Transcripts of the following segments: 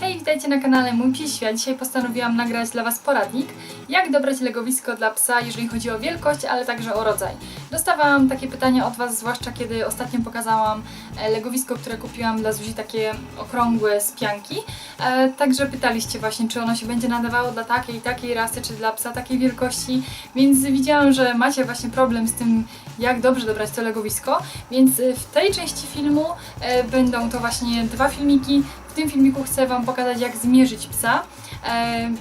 Hej, witajcie na kanale Mój Pies Świat. Dzisiaj postanowiłam nagrać dla Was poradnik, jak dobrać legowisko dla psa, jeżeli chodzi o wielkość, ale także o rodzaj. Dostawałam takie pytania od Was, zwłaszcza kiedy ostatnio pokazałam e, legowisko, które kupiłam dla Zuzi, takie okrągłe z pianki. E, Także pytaliście właśnie, czy ono się będzie nadawało dla takiej i takiej rasy, czy dla psa takiej wielkości, więc widziałam, że macie właśnie problem z tym, jak dobrze dobrać to legowisko, więc e, w tej części filmu będą to właśnie dwa filmiki. W tym filmiku chcę Wam pokazać, jak zmierzyć psa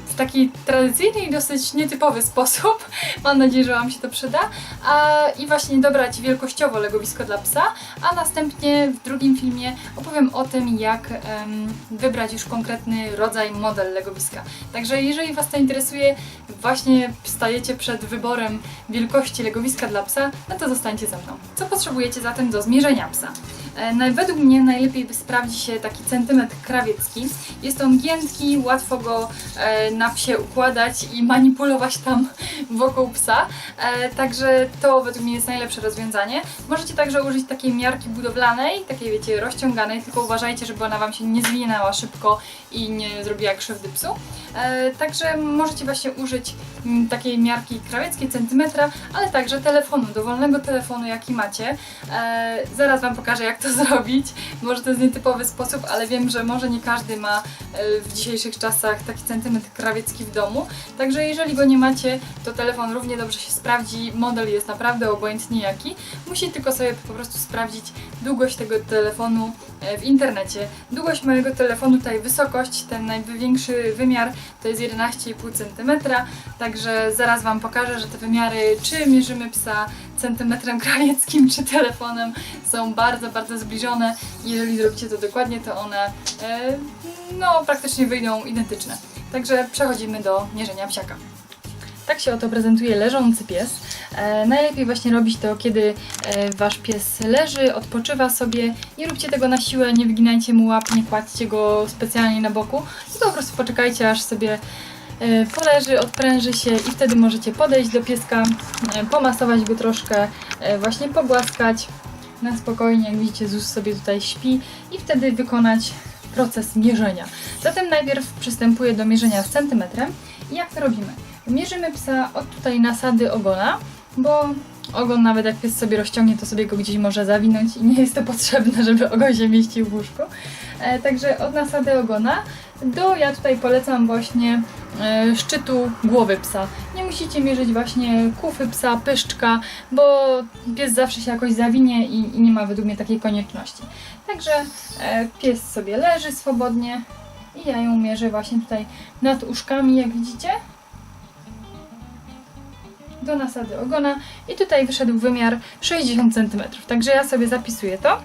w taki tradycyjny i dosyć nietypowy sposób. Mam nadzieję, że Wam się to przyda. A, I właśnie dobrać wielkościowo legowisko dla psa, a następnie w drugim filmie opowiem o tym, jak wybrać już konkretny rodzaj, model legowiska. Także jeżeli Was to interesuje, właśnie stajecie przed wyborem wielkości legowiska dla psa, no to zostańcie ze mną. Co potrzebujecie zatem do zmierzenia psa? E, Według mnie najlepiej sprawdzi się taki centymetr krawiecki. Jest on giętki, łatwo go e, na psie układać i manipulować tam wokół psa. E, Także to według mnie jest najlepsze rozwiązanie. Możecie także użyć takiej miarki budowlanej, takiej wiecie, rozciąganej, tylko uważajcie, żeby ona Wam się nie zwinęła szybko i nie zrobiła krzywdy psu. Także możecie właśnie użyć mm, takiej miarki krawieckiej, centymetra, ale także telefonu, dowolnego telefonu jaki macie. Zaraz Wam pokażę jak to zrobić. Może to jest nietypowy sposób, ale wiem, że może nie każdy ma e, w dzisiejszych czasach taki centymetr krawiecki w domu. Także jeżeli go nie macie, to telefon równie dobrze się sprawdzi. Model jest naprawdę obojętnie jaki. Musicie tylko sobie po prostu sprawdzić długość tego telefonu e, w internecie. Długość mojego telefonu, tutaj wysokość, ten największy wymiar to jest 11,5 cm. Także zaraz Wam pokażę, że te wymiary, czy mierzymy psa centymetrem krawieckim, czy telefonem, są bardzo, bardzo zbliżone. Jeżeli zrobicie to dokładnie, to one e, no, praktycznie wyjdą identyczne. Także przechodzimy do mierzenia psiaka. Tak się oto prezentuje leżący pies. E, najlepiej właśnie robić to, kiedy e, wasz pies leży, odpoczywa sobie. Nie róbcie tego na siłę, nie wyginajcie mu łap, nie kładźcie go specjalnie na boku. Tylko po prostu poczekajcie, aż sobie poleży, odpręży się i wtedy możecie podejść do pieska, e, pomasować go troszkę, e, właśnie pogłaskać na spokojnie. Jak widzicie, Zus sobie tutaj śpi i wtedy wykonać proces mierzenia. Zatem najpierw przystępuję do mierzenia z centymetrem. I jak to robimy? Mierzymy psa od tutaj nasady ogona, bo ogon nawet jak pies sobie rozciągnie, to sobie go gdzieś może zawinąć i nie jest to potrzebne, żeby ogon się mieścił w łóżku. E, także od nasady ogona do, ja tutaj polecam właśnie e, szczytu głowy psa. Nie musicie mierzyć właśnie kufy psa, pyszczka, bo pies zawsze się jakoś zawinie i, i nie ma według mnie takiej konieczności. Także e, pies sobie leży swobodnie i ja ją mierzę właśnie tutaj nad uszkami, jak widzicie do nasady ogona i tutaj wyszedł wymiar 60 cm. Także ja sobie zapisuję to.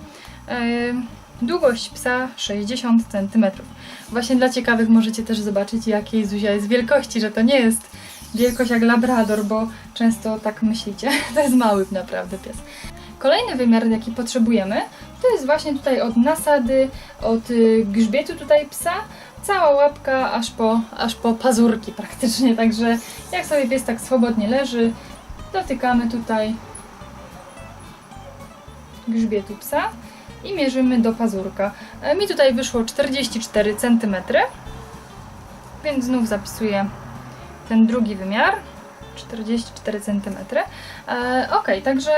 Yy, Długość psa 60 cm. Właśnie dla ciekawych możecie też zobaczyć, jakiej Zuzia jest wielkości, że to nie jest wielkość jak labrador, bo często tak myślicie. To jest mały naprawdę pies. Kolejny wymiar, jaki potrzebujemy, to jest właśnie tutaj od nasady, od y, grzbietu tutaj psa, cała łapka aż po, aż po pazurki praktycznie. Także jak sobie pies tak swobodnie leży, dotykamy tutaj grzbietu psa i mierzymy do pazurka. E, Mi tutaj wyszło 44 cm, więc znów zapisuję ten drugi wymiar. 44 cm. Ok, także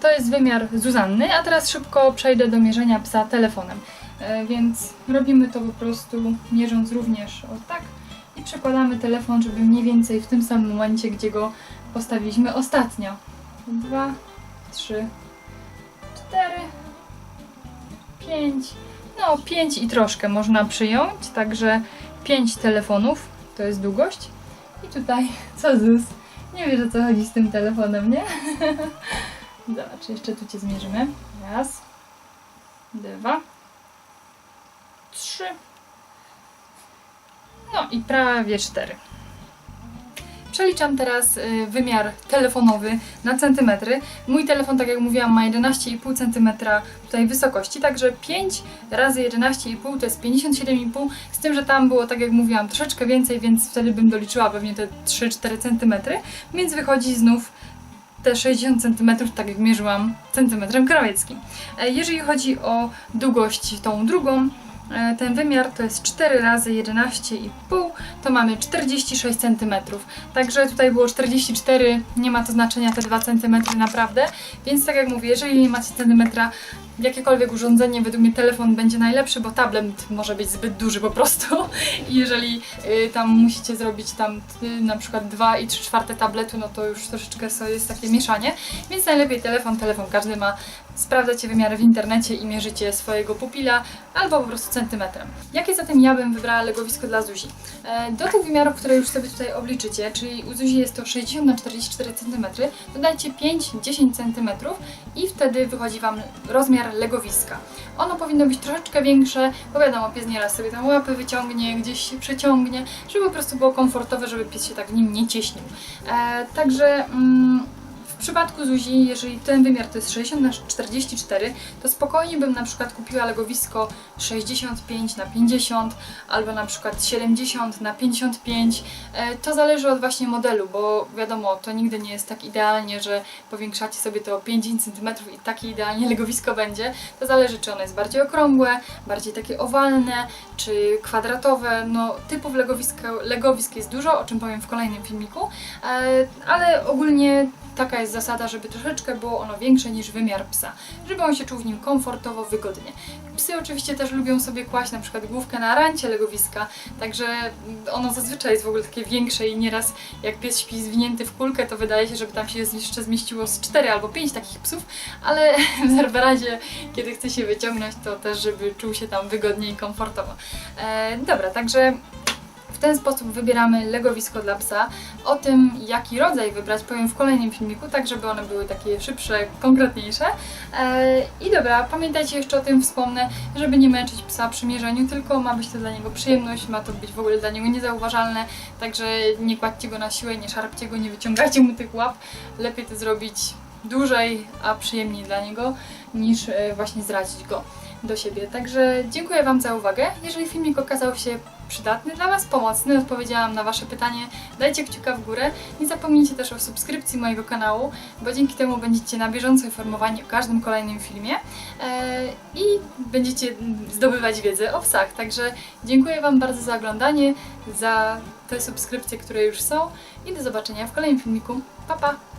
to jest wymiar Zuzanny, a teraz szybko przejdę do mierzenia psa telefonem. E, więc robimy to po prostu mierząc również o tak i przekładamy telefon, żeby mniej więcej w tym samym momencie, gdzie go postawiliśmy ostatnio. Dwa, trzy, cztery, pięć, no pięć i troszkę można przyjąć, także pięć telefonów to jest długość. I tutaj, co zus? Nie wiesz o co chodzi z tym telefonem, nie? Zobacz, jeszcze tu Cię zmierzymy. Raz, dwa, trzy, no i prawie cztery. Przeliczam teraz y, wymiar telefonowy na centymetry. Mój telefon, tak jak mówiłam, ma 11,5 cm tutaj wysokości, także 5 razy 11,5 to jest 57,5, z tym, że tam było, tak jak mówiłam, troszeczkę więcej, więc wtedy bym doliczyła pewnie te 3-4 cm, więc wychodzi znów te 60 cm, tak jak mierzyłam centymetrem krawieckim. E, Jeżeli chodzi o długość tą drugą, ten wymiar to jest 4 razy 11,5, to mamy 46 cm. Także tutaj było 44, nie ma to znaczenia te 2 cm naprawdę, więc tak jak mówię, jeżeli nie macie centymetra, jakiekolwiek urządzenie, według mnie telefon będzie najlepszy, bo tablet może być zbyt duży po prostu. I jeżeli y, tam musicie zrobić tam y, na przykład 2 i 3 czwarte tabletu, no to już troszeczkę jest takie mieszanie, więc najlepiej telefon, telefon każdy ma, sprawdzacie wymiary w internecie i mierzycie swojego pupila albo po prostu centymetrem. Jakie zatem ja bym wybrała legowisko dla Zuzi? E, Do tych wymiarów, które już sobie tutaj obliczycie, czyli u Zuzi jest to 60 na 44 cm, dodajcie 5-10 cm i wtedy wychodzi Wam rozmiar legowiska. Ono powinno być troszeczkę większe, bo wiadomo, pies nieraz sobie tam łapy wyciągnie, gdzieś się przeciągnie, żeby po prostu było komfortowe, żeby pies się tak w nim nie cieśnił. E, także mm, przypadku Zuzi, jeżeli ten wymiar to jest 60 na 44, to spokojnie bym na przykład kupiła legowisko 65 na 50 albo na przykład 70 na 55. E, To zależy od właśnie modelu, bo wiadomo, to nigdy nie jest tak idealnie, że powiększacie sobie to o 5 cm i takie idealnie legowisko będzie. To zależy, czy ono jest bardziej okrągłe, bardziej takie owalne, czy kwadratowe. No, typów legowisk jest dużo, o czym powiem w kolejnym filmiku, e, ale ogólnie taka jest zasada, żeby troszeczkę było ono większe niż wymiar psa, żeby on się czuł w nim komfortowo, wygodnie. Psy oczywiście też lubią sobie kłaść na przykład główkę na rancie legowiska, także ono zazwyczaj jest w ogóle takie większe i nieraz jak pies śpi zwinięty w kulkę, to wydaje się, żeby tam się jeszcze zmieściło z 4 albo 5 takich psów, ale w razie, kiedy chce się wyciągnąć, to też, żeby czuł się tam wygodnie i komfortowo. E, dobra, także ten sposób wybieramy legowisko dla psa. O tym, jaki rodzaj wybrać, powiem w kolejnym filmiku, tak żeby one były takie szybsze, konkretniejsze. E, I dobra, pamiętajcie jeszcze o tym, wspomnę, żeby nie męczyć psa przy mierzeniu, tylko ma być to dla niego przyjemność, ma to być w ogóle dla niego niezauważalne, także nie kładźcie go na siłę, nie szarpcie go, nie wyciągajcie mu tych łap. Lepiej to zrobić dłużej, a przyjemniej dla niego, niż e, właśnie zrazić go do siebie. Także dziękuję Wam za uwagę. Jeżeli filmik okazał się przydatny dla Was, pomocny, odpowiedziałam na Wasze pytanie, dajcie kciuka w górę. Nie zapomnijcie też o subskrypcji mojego kanału, bo dzięki temu będziecie na bieżąco informowani o każdym kolejnym filmie e, i będziecie zdobywać wiedzę o psach. Także dziękuję Wam bardzo za oglądanie, za te subskrypcje, które już są i do zobaczenia w kolejnym filmiku. Pa, pa!